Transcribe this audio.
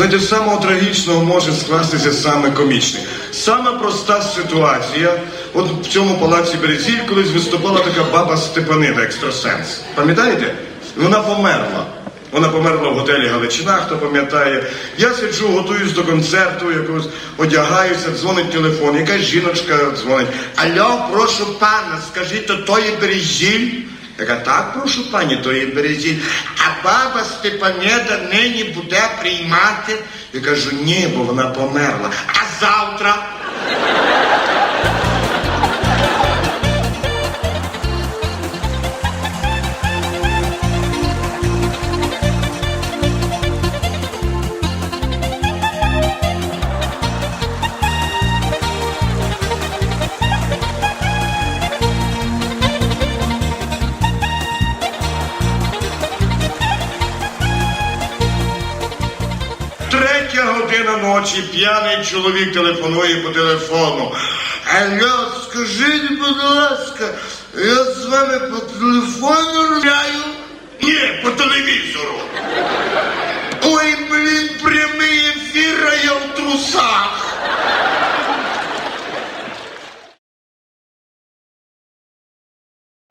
Знаєте, самого трагічного може скластися саме комічне. Сама проста ситуація. От в цьому палаці Березіль колись виступала така баба Степанида, екстрасенс. Пам'ятаєте? Вона померла. Вона померла в готелі Галичина, хто пам'ятає. Я сиджу, готуюсь до концерту, якогось одягаюся, дзвонить телефон. Якась жіночка дзвонить. Алло, прошу пана, скажіть, то то Березіль? Я кажу, так, прошу пані, то є Березіль. А баба Степанеда нині буде приймати. Я кажу, ні, бо вона померла. А завтра? Третя година ночі п'яний чоловік телефонує по телефону. Алло, скажіть, будь ласка, я з вами по телефону розмовляю? Ні, по телевізору. Ой, блін, прямий